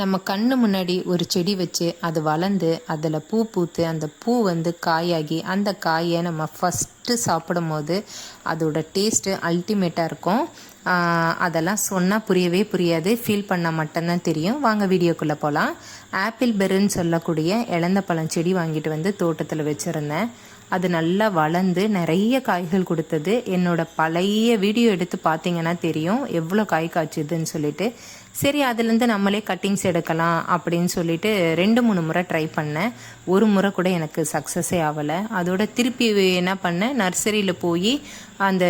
நம்ம கண்ணு முன்னாடி ஒரு செடி வச்சு அது வளர்ந்து அதில் பூ பூத்து அந்த பூ வந்து காயாகி அந்த காயை நம்ம ஃபஸ்ட்டு சாப்பிடும் போது அதோட டேஸ்ட்டு அல்டிமேட்டாக இருக்கும். அதெல்லாம் சொன்னால் புரியவே புரியாது. ஃபீல் பண்ணால் மட்டும்தான் தெரியும். வாங்க வீடியோக்குள்ளே போகலாம் ஆப்பிள் பெருன்னு சொல்லக்கூடிய இழந்த பழம் செடி வாங்கிட்டு வந்து தோட்டத்தில் வச்சுருந்தேன். அது நல்லா வளர்ந்து நிறைய காய்கள் கொடுத்தது. என்னோட பழைய வீடியோ எடுத்து பார்த்தீங்கன்னா தெரியும். எவ்வளோ காய் காய்ச்சுதுன்னு சொல்லிட்டு. சரி அதுலேருந்து நம்மளே கட்டிங்ஸ் எடுக்கலாம் அப்படின்னு சொல்லிட்டு ரெண்டு மூணு முறை ட்ரை பண்ணேன். ஒரு முறை கூட எனக்கு சக்ஸஸே ஆகலை. அதோட திருப்பி என்ன பண்ணேன்? நர்சரியில் போய் அந்த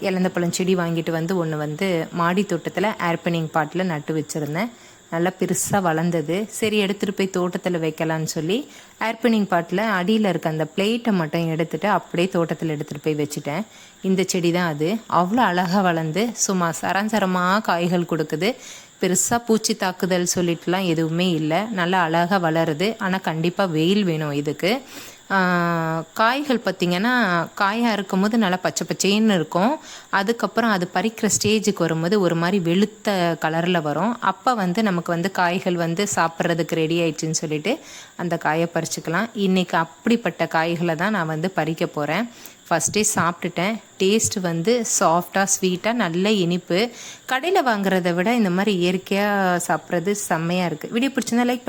இலந்த பழம் செடி வாங்கிட்டு வந்து ஒன்று வந்து மாடி தோட்டத்தில் ஏர்பனிங் பாட்டில் நட்டு வச்சுருந்தேன். நல்லா பெருசாக வளர்ந்தது. சரி எடுத்துகிட்டு போய் தோட்டத்தில் வைக்கலான்னு சொல்லி ஏர்பனிங் பாட்டில் அடியில் இருக்க அந்த பிளேட்டை மட்டும் எடுத்துகிட்டு அப்படியே தோட்டத்தில் எடுத்துகிட்டு போய் வச்சுட்டேன். இந்த செடி தான் அது. அவ்வளோ அழகாக வளர்ந்து சும்மா சரஞ்சரமாக காய்கள் கொடுக்குது. பெருசாக பூச்சி தாக்குதல் சொல்லிட்டுலாம் எதுவுமே இல்லை. நல்லா அழகாக வளருது. ஆனால் கண்டிப்பாக வெயில் வேணும் இதுக்கு. காய்கள் பார்த்திங்கன்னா காயாக இருக்கும் போது நல்லா பச்சை பச்சைன்னு இருக்கும். அதுக்கப்புறம் அது பறிக்கிற ஸ்டேஜுக்கு வரும்போது ஒரு மாதிரி வெளுத்த கலரில் வரும். அப்போ வந்து நமக்கு வந்து காய்கள் வந்து சாப்பிட்றதுக்கு ரெடி ஆயிடுச்சுன்னு சொல்லிட்டு அந்த காயை பறிச்சுக்கலாம். இன்றைக்கி அப்படிப்பட்ட காய்களை தான் நான் வந்து பறிக்க போகிறேன் ஃபஸ்ட்டே சாப்பிட்டுட்டேன். டேஸ்ட் வந்து சாஃப்டாக ஸ்வீட்டாக நல்ல இனிப்பு. கடையில் வாங்குறத விட இந்த மாதிரி இயற்கையாக சாப்பிட்றது செம்மையாக இருக்குது வீடியோ பிடிச்சிருந்தா லைக் பண்ணி